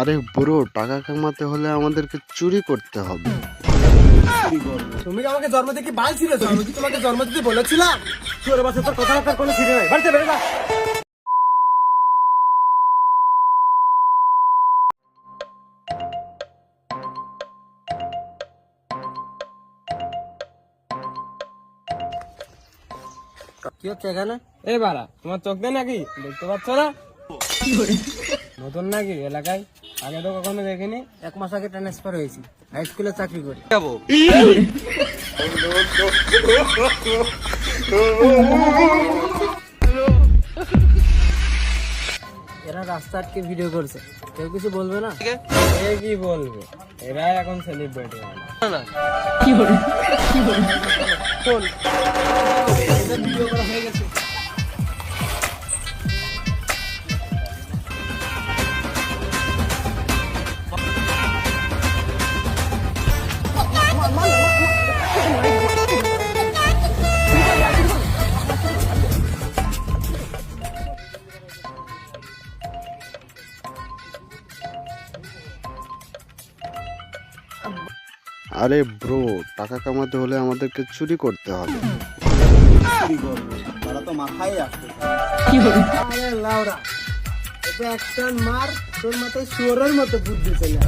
আরে ব্রো, টাকা কামাতে হলে আমাদেরকে চুরি করতে হবে। তুমি আমাকে জন্ম থেকে বাল ছিঁড়েছো? আমি তোমাকে জন্ম দিতে বলেছিলাম? তোর তোর কথা কোনো ছিঁড়ে নাই। কি হচ্ছে এখানে? এই বাড়া তোমার চোখ দেয় নাকি? দেখতে পাচ্ছ না? নতুন নাকি এলাকায়? আগে তো কখনো দেখিনি। এক মাস আগে ট্রান্সফার হয়েছি। হাই স্কুলে চাকরি করি। এরা রাস্তা আটকে ভিডিও করছে। কেউ কিছু বলবে না? এ কি বলবে? এরা এখন সেলিব্রিটি এদের ভিডিও করা হয়ে গেছে। আরে ব্রো টাকা কামাতে হলে আমাদেরকে চুরি করতে হবে। আরে লাউরা এটা একটা মার তোর মাথায় শুয়োরের মতো বুদ্ধি চলে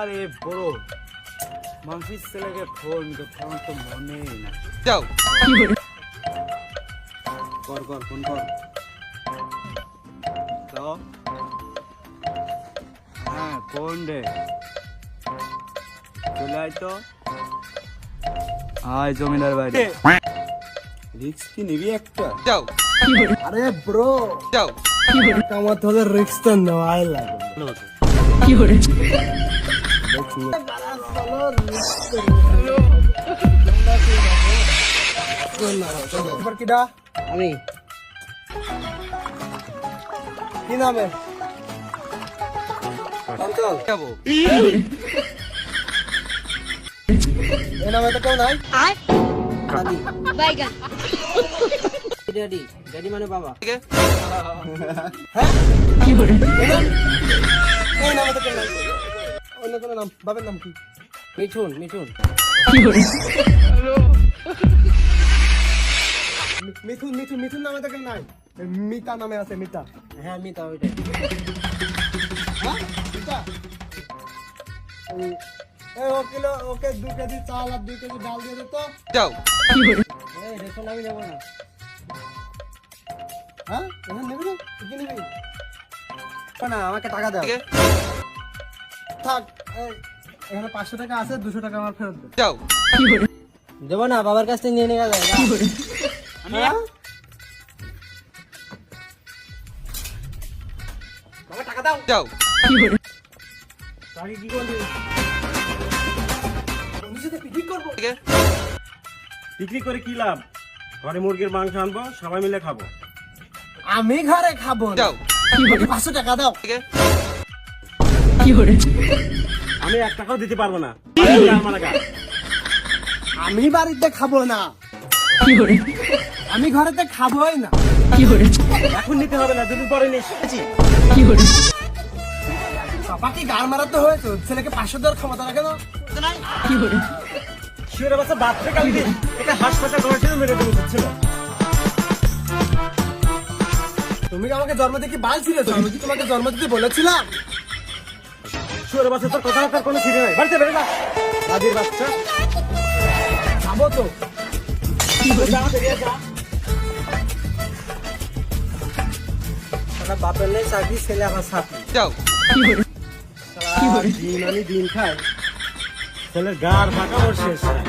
আরে বড় মানসির ছেলেকে ফোন করতে আমার তো মনেই না যাও। কর কর ফোন কর। হ্যাঁ কোন রে চলে আয় তো। আয় জমিদার বাড়ি রিক্স কি নিবি একটা? যাও। আরে ব্রো যাও। কামাতে হলে রিক্স তো নেওয়াই লাগে এবার কিডা আমি। কি নামে এ নামে তো কেউ নাই? ড্যাডি ড্যাডি মানে বাবা। হ্যাঁ? অন্য কোনো নাম বাবার নাম কি? মিঠুন মিঠুন। মি- মিঠুন মিঠুন মিঠুন নামে তো কেউ নাই। মিতা নামে আছে মিতা। হ্যাঁ মিতা ওইটাই। হ্যাঁ মিতা? এই- এই ও কিলো ওকে দু কেজি চাল আর দুই কেজি ডাল দিয়ে দে তো। যাও। এই রেশন আমি নেব না। হ্যাঁ রেশন না? কি নিবি? না আমাকে টাকা দাও। থাক। এখানে পাঁচশো টাকা আছে দুশো টাকা আমার ফেরত দে। যাও। দেবো না বাবার কাছ থেকে নিয়ে নিয়ে গেলে। হ্যাঁ? যাও। কি করবি? পিকনিক করে কি লাভ? ঘরে মুরগির মাংস আনব সবাই মিলে খাব। আমি ঘরে খাব যাও। পাঁচশো টাকা দাও। আমি এক টাকাও দিতে পারব না। আমি বাড়িতে খাব না। আমি ঘরেতে খাবোই না। এখন নিতে হবে না দুদিন পরে কি গাড় মারাতে হয়েছে ছেলেকে দেওয়ার ক্ষমতা রাখে না। শিওরে বাচ্চা বাচ্চা কালি এটা হাসপাতাল করেছিল মেরে দেবো ছিল। তুমি কি আমাকে জন্ম থেকে বাল আমি কি তোমাকে জন্ম দিতে বলেছিলাম? শিওরে বাচ্চা তোর কথা তার কোনো ছিঁড়ে নাই। বাড়িতে বেড়ে না। দাদির বাচ্চা। খাব তো। বাপের নেই চাকরি ছেলে আমার সাথে যাও। দিন আমি দিন খাই। ছেলের গার ফাঁকা ওর শেষ নাই।